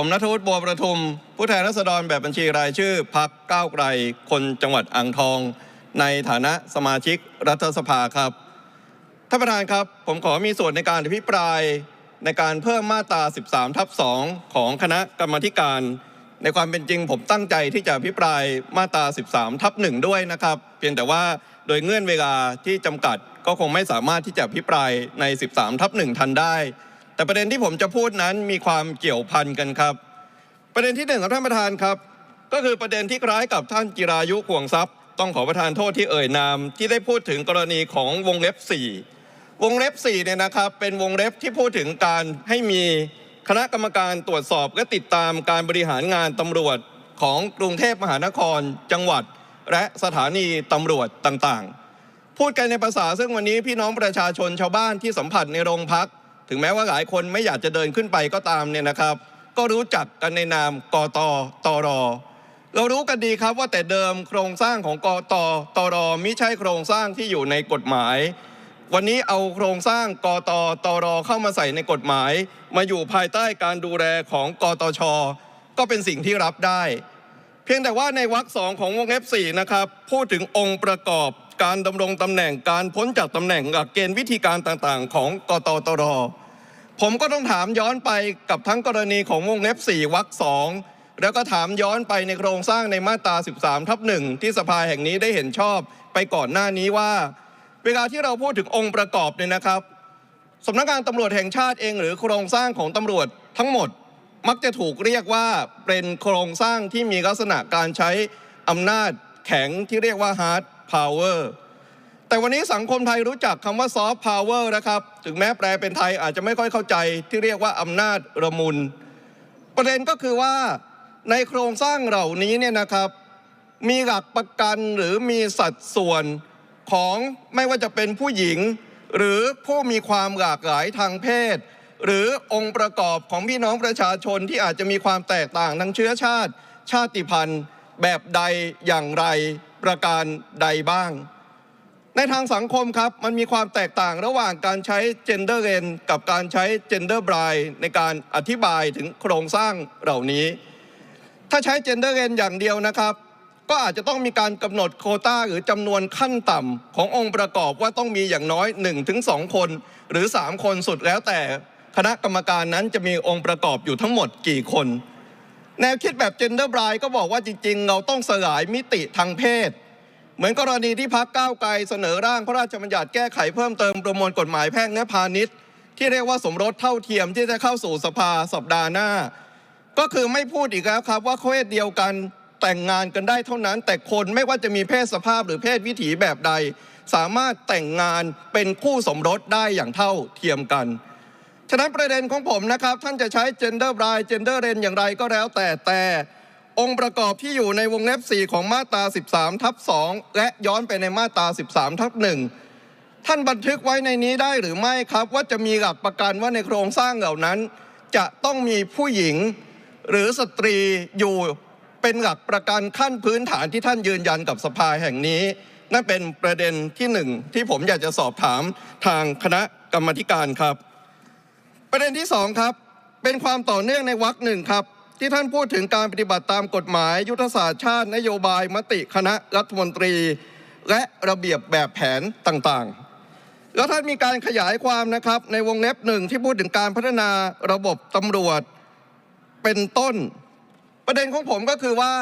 ผมนัทวุฒิบัวประทุม ผู้แทนราษฎรแบบบัญชีรายชื่อพักก้าวไกล คนจังหวัดอ่างทอง ในฐานะสมาชิกรัฐสภาครับท่านประธานครับ ผมขอมีส่วนในการอภิปรายในการเพิ่มมาตรา 13 ทับ 2 ของคณะกรรมาการ ในความเป็นจริง ผมตั้งใจที่จะอภิปรายมาตรา 13 ทับ 1 ด้วยนะครับ เพียงแต่ว่าโดยเงื่อนเวลาที่จำกัดก็คงไม่สามารถที่จะอภิปรายใน 13 ทับ 1 ทันได้ แต่ประเด็นที่ผมจะพูดนั้นมีความเกี่ยวพันกันครับ ประเด็นที่หนึ่งครับท่านประธานครับ ก็คือประเด็นที่คล้ายกับท่านจิรายุห่วงทรัพย์ ต้องขอประทานโทษที่เอ่ยนาม ที่ได้พูดถึงกรณีของวงเล็บ 4 วงเล็บ4เนี่ยนะครับเป็นวงเล็บที่พูดถึงการให้มีคณะกรรมการตรวจสอบและติดตามการบริหารงานตำรวจของกรุงเทพมหานคร จังหวัด และสถานีตำรวจต่างๆ พูดกันในภาษาซึ่งวันนี้พี่น้องประชาชนชาวบ้านที่สัมผัสในโรงพัก ถึงแม้ว่าหลายคนไม่อยากจะเดินขึ้นไปก็ตามเนี่ยนะครับ ก็รู้จักกันในนามกตตรเรารู้กันดีครับว่าแต่เดิมโครงสร้างของกตตรไมิใช่โครงสร้างที่อยู่ในกฎหมาย วันนี้เอาโครงสร้างกตตรเข้ามาใส่ในกฎหมาย มาอยู่ภายใต้การดูแลของกตช ก็เป็นสิ่งที่รับได้ เพียงแต่ว่าในวรรคสองของวงเล็บ4นะครับพูดถึงองค์ประกอบ การดำรงตำแหน่งการพ้นจากตำแหน่งหลักเกณฑ์วิธีการต่างๆ ของกตตรผมก็ต้องถามย้อนไปกับทั้งกรณีของวงเล็บ4วรรคสองแล้วก็ถามย้อนไปในโครงสร้างในมาตรา 13 ทับหนึ่งที่สภาแห่งนี้ได้เห็นชอบไปก่อนหน้านี้ว่า เวลาที่เราพูดถึงองค์ประกอบเนี่ยนะครับสำนักงานตำรวจแห่งชาติเอง หรือโครงสร้างของตำรวจทั้งหมด มักจะถูกเรียกว่าเป็นโครงสร้างที่มีลักษณะการใช้อำนาจ แข็งที่เรียกว่า hard power แต่วันนี้สังคมไทยรู้จักคำว่า soft power นะครับ ถึงแม้แปลเป็นไทยอาจจะไม่ค่อยเข้าใจที่เรียกว่าอำนาจระมุน ประเด็นก็คือว่าในโครงสร้างเหล่านี้เนี่ยนะครับ มีหลักประกันหรือมีสัดส่วนของไม่ว่าจะเป็นผู้หญิง หรือผู้มีความหลากหลายทางเพศ หรือองค์ประกอบของพี่น้องประชาชนที่อาจจะมีความแตกต่างทางเชื้อชาติ ชาติพันธุ์ แบบใดอย่างไรประการใดบ้าง ในทางสังคมครับมันมีความแตกต่างระหว่างการใช้ gender r e n กับการใช้ gender b r i ในการอธิบายถึงโครงสร้างเหล่านี้ ถ้าใช้ gender r e n อย่างเดียวนะครับ ก็อาจจะต้องมีการกำหนดโคต้าหรือจำนวนขั้นต่ำขององค์ประกอบว่าต้องมีอย่างน้อย 1-2 คน หรือ 3 คนสุดแล้วแต่คณะกรรมการนั้นจะมีองค์ประกอบอยู่ทั้งหมดกี่คน แนวคิดแบบ gender b r i ก็บอกว่าจริง ๆ เราต้องสลายมิติทางเพศ เหมือนกรณีที่พักก้าวไกลเสนอร่างพระราชบัญญัติแก้ไขเพิ่มเติมประมวลกฎหมายแพ่งและพาณิชย์ ที่เรียกว่าสมรสเท่าเทียมที่จะเข้าสู่สภาสัปดาห์หน้า ก็คือไม่พูดอีกแล้วครับว่าเพศเดียวกันแต่งงานกันได้เท่านั้น แต่คนไม่ว่าจะมีเพศสภาพหรือเพศวิถีแบบใด สามารถแต่งงานเป็นคู่สมรสได้อย่างเท่าเทียมกัน ฉะนั้นประเด็นของผมนะครับ ท่านจะใช้ gender b r i gender r e n อย่างไรก็แล้วแต่แต่องค์ประกอบที่อยู่ในวงเล็บ 4 ของมาตรา 13 ทับ 2 และย้อนไปในมาตรา 13 ทับ 1 ท่านบันทึกไว้ในนี้ได้หรือไม่ครับ ว่าจะมีหลักประกันว่าในโครงสร้างเหล่านั้น จะต้องมีผู้หญิงหรือสตรีอยู่เป็นหลักประกันขั้นพื้นฐานที่ท่านยืนยันกับสภาแห่งนี้ นั่นเป็นประเด็นที่หนึ่งที่ผมอยากจะสอบถามทางคณะกรรมธิการครับ ประเด็นที่สองครับเป็นความต่อเนื่องในวรรคหนึ่งครับ ที่ท่านพูดถึงการปฏิบัติตามกฎหมาย ยุทธศาสตร์ชาตินโยบายมติคณะรัฐมนตรี และระเบียบแบบแผนต่างๆ แล้วท่านมีการขยายความนะครับในวงเล็บหนึ่งที่พูดถึงการพัฒนาระบบตำรวจเป็นต้น ประเด็นของผมก็คือว่า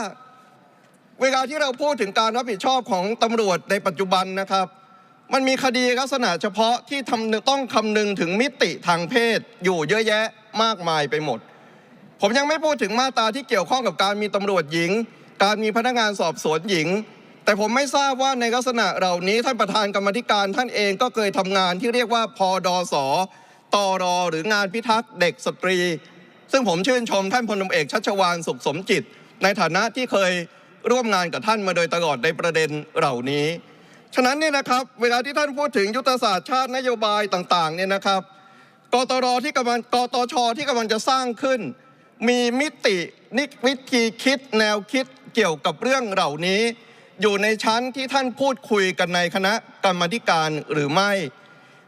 เวลาที่เราพูดถึงการรับผิดชอบของตำรวจในปัจจุบันนะครับ มันมีคดีลักษณะเฉพาะที่ทำต้องคำนึงถึงมิติทางเพศอยู่เยอะแยะมากมายไปหมด ผมยังไม่พูดถึงมาตราที่เกี่ยวข้องกับการมีตำรวจหญิง การมีพนักงานสอบสวนหญิง แต่ผมไม่ทราบว่าในลักษณะเหล่านี้ท่านประธานกรรมธิการท่านเองก็เคยทำงานที่เรียกว่าพอดอสอตอรอหรืองานพิทักษ์เด็กสตรี ซึ่งผมชื่นชมท่านพลตำรวจเอกชัชวานสุขสมจิต ในฐานะที่เคยร่วมงานกับท่านมาโดยตลอดในประเด็นเหล่านี้ ฉะนั้นเนี่ยนะครับเวลาที่ท่านพูดถึงยุทธศาสตร์ชาตินโยบายต่างๆเนี่ยนะครับกตรที่กำลังกตชที่กำลังจะสร้างขึ้น มีมิตินิวิธีคิดแนวคิดเกี่ยวกับเรื่องเหล่านี้ อยู่ในชั้นที่ท่านพูดคุยกันในคณะกรรมธิการหรือไม่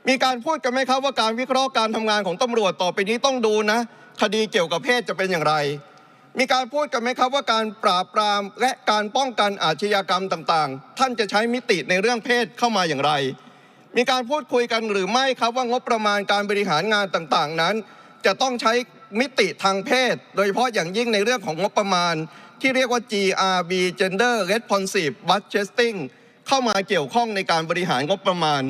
มีการพูดกันไหมครับว่าการวิเคราะห์การทำงานของตำรวจต่อไปนี้ต้องดูนะ คดีเกี่ยวกับเพศจะเป็นอย่างไร มีการพูดกันไหมครับว่าการปราบปรามและการป้องกันอาชญากรรมต่างๆ ท่านจะใช้มิติในเรื่องเพศเข้ามาอย่างไร มีการพูดคุยกันหรือไม่ครับว่างบประมาณการบริหารงานต่างๆ นั้น จะต้องใช้มิติทางเพศ โดยเฉพาะอย่างยิ่งในเรื่องของงบประมาณ ที่เรียกว่า GRB Gender Responsive Budgeting เข้ามาเกี่ยวข้องในการบริหารงบประมาณ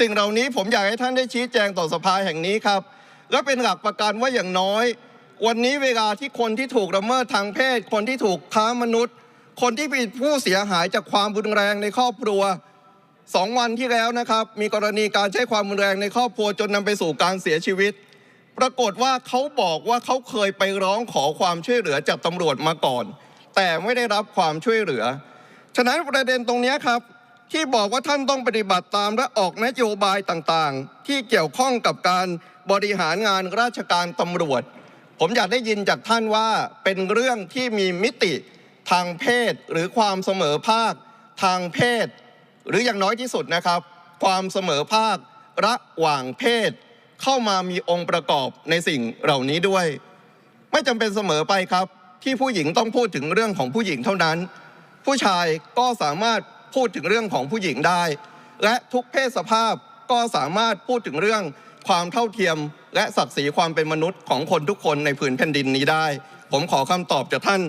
สิ่งเหล่านี้ผมอยากให้ท่านได้ชี้แจงต่อสภาแห่งนี้ครับ และเป็นหลักประกันว่าอย่างน้อย วันนี้เวลาที่คนที่ถูกละเมิดทางเพศ คนที่ถูกค้ามนุษย์ คนที่เป็นผู้เสียหายจากความรุนแรงในครอบครัวสองวันที่แล้วนะครับ มีกรณีการใช้ความรุนแรงในครอบครัวจนนำไปสู่การเสียชีวิต ปรากฏว่าเขาบอกว่าเขาเคยไปร้องขอความช่วยเหลือจากตำรวจมาก่อน แต่ไม่ได้รับความช่วยเหลือ ฉะนั้นประเด็นตรงนี้ครับ ที่บอกว่าท่านต้องปฏิบัติตามและออกนโยบายต่างๆ ที่เกี่ยวข้องกับการบริหารงานราชการตำรวจ ผมอยากได้ยินจากท่านว่าเป็นเรื่องที่มีมิติทางเพศหรือความเสมอภาคทางเพศ หรืออย่างน้อยที่สุดนะครับ ความเสมอภาคระหว่างเพศ เข้ามามีองค์ประกอบในสิ่งเหล่านี้ด้วย ไม่จำเป็นเสมอไปครับ ที่ผู้หญิงต้องพูดถึงเรื่องของผู้หญิงเท่านั้น ผู้ชายก็สามารถพูดถึงเรื่องของผู้หญิงได้ และทุกเพศสภาพก็สามารถพูดถึงเรื่อง ความเท่าเทียม และศักดิ์ศรีความเป็นมนุษย์ของคนทุกคนในผืนแผ่นดินนี้ได้ ผมขอคำตอบจากท่าน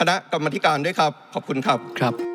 คณะกรรมธิการด้วยครับ ขอบคุณครับครับ